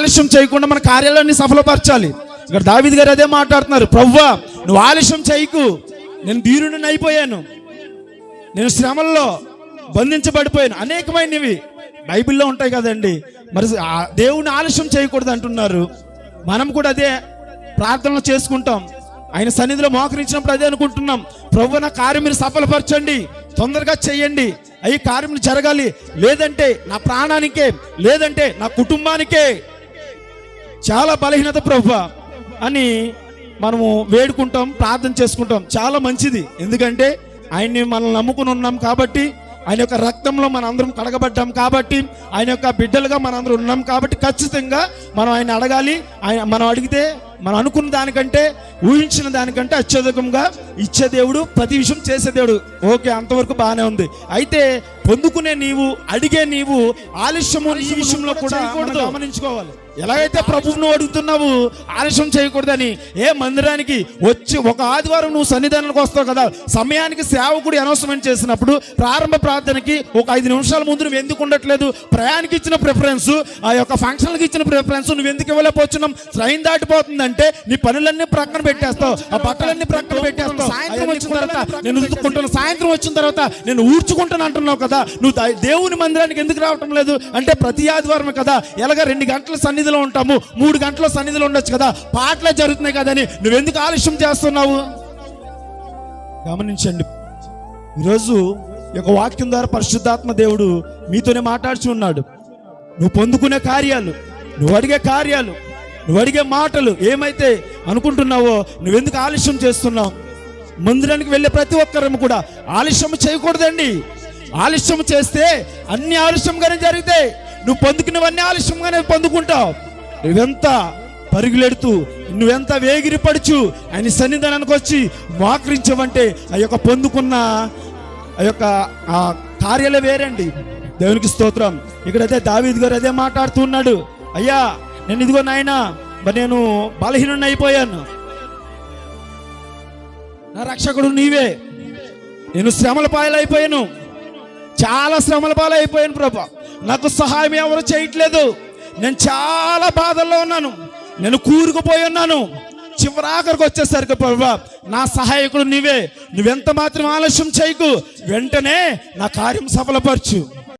ఆలస్యం చేయకుండా మన కార్యాలయాన్ని సఫలపరచాలి. ఇక్కడ దావిద్ గారు అదే మాట్లాడుతున్నారు ప్రవ్వా నువ్వు ఆలస్యం చేయకు. నేను ధీరుడిని అయిపోయాను. నేను శ్రమల్లో బంధించబడిపోయాను. అనేకమైనవి బైబిల్లో ఉంటాయి కదండి. మరి దేవుని ఆలస్యం చేయకూడదు అంటున్నారు. మనం కూడా అదే ప్రార్థనలు చేసుకుంటాం. ఆయన సన్నిధిలో మోకరించినప్పుడు అదే అనుకుంటున్నాం. ప్రభు నా కార్యం మీరు సఫలపరచండి. తొందరగా చేయండి. అవి కార్యం జరగాలి. లేదంటే నా ప్రాణానికే లేదంటే నా కుటుంబానికే చాలా బలహీనత ప్రభు అని మనము వేడుకుంటాం ప్రార్థన చేసుకుంటాం. చాలా మంచిది. ఎందుకంటే ఆయన్ని మనం నమ్ముకుని ఉన్నాం కాబట్టి ఆయన యొక్క రక్తంలో మన అందరం కడగబడ్డాం కాబట్టి ఆయన యొక్క బిడ్డలుగా మన అందరం ఉన్నాం కాబట్టి ఖచ్చితంగా మనం ఆయన అడగాలి. ఆయన మనం అడిగితే మనం అనుకున్న దానికంటే ఊహించిన దానికంటే అత్యధికంగా ఇచ్చే దేవుడు ప్రతి విషయం చేసే దేవుడు. ఓకే అంతవరకు బాగానే ఉంది. అయితే పొందుకునే నీవు అడిగే నీవు ఆలస్యము నీ విషయంలో కూడా మనం గమనించుకోవాలి. ఎలాగైతే ప్రభువు నువ్వు అడుగుతున్నావు ఆలస్యం చేయకూడదని ఏ మందిరానికి వచ్చి ఒక ఆదివారం నువ్వు సన్నిధానానికి వస్తావు కదా సమయానికి సేవకుడు అనౌన్స్మెంట్ చేసినప్పుడు ప్రారంభ ప్రార్థనకి ఒక ఐదు నిమిషాల ముందు నువ్వు ఎందుకు ఉండట్లేదు? ప్రయాణికి ఇచ్చిన ప్రిఫరెన్స్ ఆ యొక్క ఫంక్షన్కి ఇచ్చిన ప్రిఫరెన్స్ నువ్వు ఎందుకు ఇవ్వలేకపోతున్నాం? ట్రైన్ దాటిపోతుందంటే నీ పనులన్నీ ప్రక్కన పెట్టేస్తావు ఆ బట్టలన్నీ ప్రక్కన పెట్టేస్తావు. వచ్చిన తర్వాత నేను ఉతుక్కుంటాను సాయంత్రం వచ్చిన తర్వాత నేను ఊడ్చుకుంటాను అంటున్నావు కదా. నువ్వు దేవుని మందిరానికి ఎందుకు రావటం లేదు? అంటే ప్రతి ఆదివారం కదా. ఎలాగ రెండు గంటల సన్నిధిలో ఉంటాము. మూడు గంటల సన్నిధిలో ఉండొచ్చు కదా. పాటలే జరుగుతున్నాయి కదని నువ్వెందుకు ఆలస్యం చేస్తున్నావు? గమనించండి. ఈరోజు యొక్క వాక్యం ద్వారా పరిశుద్ధాత్మ దేవుడు మీతోనే మాట్లాడుచు ఉన్నాడు. నువ్వు పొందుకునే కార్యాలు నువ్వు అడిగే కార్యాలు నువ్వు అడిగే మాటలు ఏమైతే అనుకుంటున్నావో నువ్వెందుకు ఆలస్యం చేస్తున్నావు? మందిరానికి వెళ్ళే ప్రతి ఒక్కరం కూడా ఆలస్యం చేయకూడదండి. ఆలస్యం చేస్తే అన్ని ఆలస్యంగానే జరిగితే. నువ్వు పొందుకున్నవన్నీ ఆలస్యంగానే పొందుకుంటావు. నువ్వెంత పరుగులెడుతూ నువ్వెంత వేగిరి పడుచు ఆయన సన్నిధానానికి వచ్చి మోకరించవంటే ఆ యొక్క పొందుకున్న ఆ యొక్క ఆ కార్యాలే వేరండి. దేవునికి స్తోత్రం. ఇక్కడైతే దావీద్ గారు అదే మాట్లాడుతున్నాడు అయ్యా నేను ఇదిగో నాయన మరి నేను బలహీనుని అయిపోయాను. నా రక్షకుడు నీవే. నేను శ్రమల పాలైపోయాను. చాలా శ్రమల పాలైపోయాను ప్రభా. నాకు సహాయం ఎవరు చేయట్లేదు. నేను చాలా బాధల్లో ఉన్నాను. నేను కూరుకుపోయి ఉన్నాను. చివరాఖరికి వచ్చేసరికి ప్రభా నా సహాయకుడు నీవే. నువ్వెంత మాత్రం ఆలస్యం చేయకు. వెంటనే నా కార్యం సఫలపరచు.